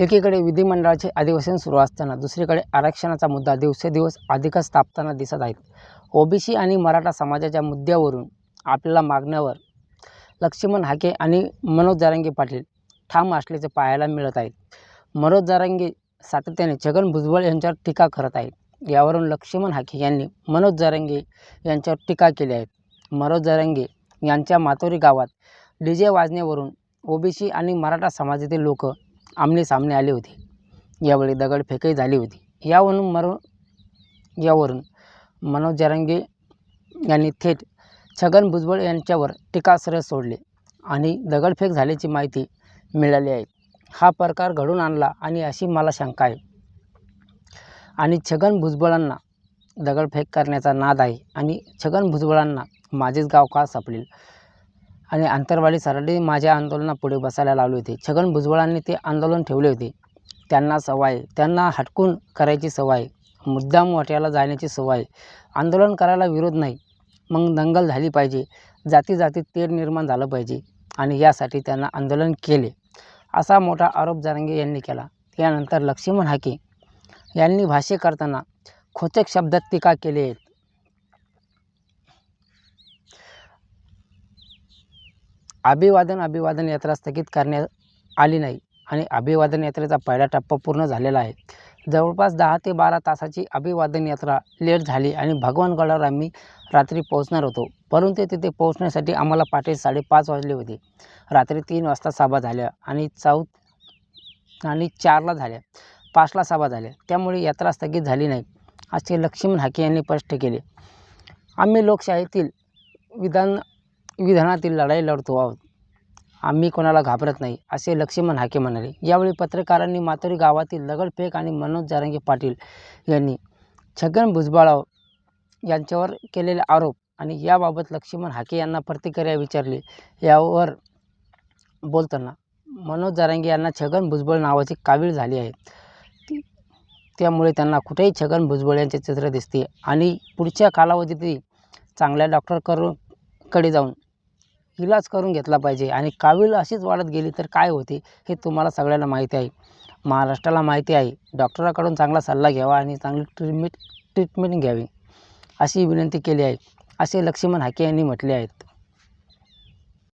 एकीकडे विधिमंडळाचे अधिवेशन सुरू असताना दुसरीकडे आरक्षणाचा मुद्दा दिवसेदिवस अधिकच तापताना दिसत आहेत. ओबीसी आणि मराठा समाजाच्या मुद्द्यावरून आपल्याला मागण्यावर लक्ष्मण हाके आणि मनोज जारंगे पाटील ठाम असल्याचे पाहायला मिळत आहेत मनोज जारंगे सातत्याने छगन भुजबळ यांच्यावर टीका करत आहेत. यावरून लक्ष्मण हाके यांनी मनोज जारंगे यांच्यावर टीका केली आहे. मनोज जारंगे यांच्या मातोरी गावात डी जे वाजण्यावरून ओबीसी आणि मराठा समाजातील लोक आमनेसामने आले होते. यावेळी दगडफेकही झाली होती. यावरून मरो यावरून मनोज जरांगे यांनी थेट छगन भुजबळ यांच्यावर टीकास्त्र सोडले आणि दगडफेक झाल्याची माहिती मिळाली आहे. हा प्रकार घडून आणला आणि अशी मला शंका आहे. आणि छगन भुजबळांना दगडफेक करण्याचा नाद आहे आणि छगन भुजबळांना माझेच गाव का सापडेल? आणि आंतरवाडी सराटी माझ्या आंदोलनापुढे बसायला लावले होते. छगन भुजबळांनी ते आंदोलन ठेवले होते. त्यांना सवय त्यांना हटकून करायची सवय मुद्दाम वाट्याला जाण्याची सवय. आंदोलन करायला विरोध नाही. मग दंगल झाली पाहिजे. जाती जातीत तेढ निर्माण झालं पाहिजे. आणि यासाठी त्यांना आंदोलन केले. असा मोठा आरोप जारंगे यांनी केला. यानंतर लक्ष्मण हाके यांनी भाष्य करताना खोचक शब्दात टीका केली आहे. अभिवादन अभिवादन यात्रा स्थगित करण्यात आली नाही आणि अभिवादन यात्रेचा पहिला टप्पा पूर्ण झालेला आहे. जवळपास दहा ते बारा तासाची अभिवादन यात्रा लेट झाली आणि भगवानगडावर आम्ही रात्री पोहोचणार होतो. परंतु तिथे पोहोचण्यासाठी आम्हाला पहाटे साडेपाच वाजले होते. रात्री तीन वाजता सभा झाल्या आणि चौथ आणि चारला झाल्या. पाचला सभा झाल्या. त्यामुळे यात्रा स्थगित झाली नाही. असे लक्ष्मण हाके यांनी स्पष्ट केले. आम्ही लोकशाहीतील विधान विधानातील लढाई लढतो आहोत. आम्ही कोणाला घाबरत नाही असे लक्ष्मण हाके म्हणाले. यावेळी पत्रकारांनी मातोरी गावातील दगडफेक आणि मनोज जारंगे पाटील यांनी छगन भुजबळाव यांच्यावर केलेले आरोप आणि याबाबत लक्ष्मण हाके यांना प्रतिक्रिया विचारली. यावर बोलताना मनोज जारंगे यांना छगन भुजबळ नावाची कावीळ झाली आहे. त्यामुळे त्यांना कुठेही छगन भुजबळ यांचे चित्र दिसते आणि पुढच्या कालावधीतही चांगल्या डॉक्टरकडून कडे जाऊन इलाज करून घेतला पाहिजे. आणि कावीळ अशीच वाढत गेली तर काय होते हे तुम्हाला सगळ्यांना माहिती आहे. महाराष्ट्राला माहिती आहे. डॉक्टराकडून चांगला सल्ला घ्यावा आणि चांगली ट्रीटमेंट ट्रीटमेंट घ्यावी अशी विनंती केली आहे. असे लक्ष्मण हाके यांनी म्हटले आहेत.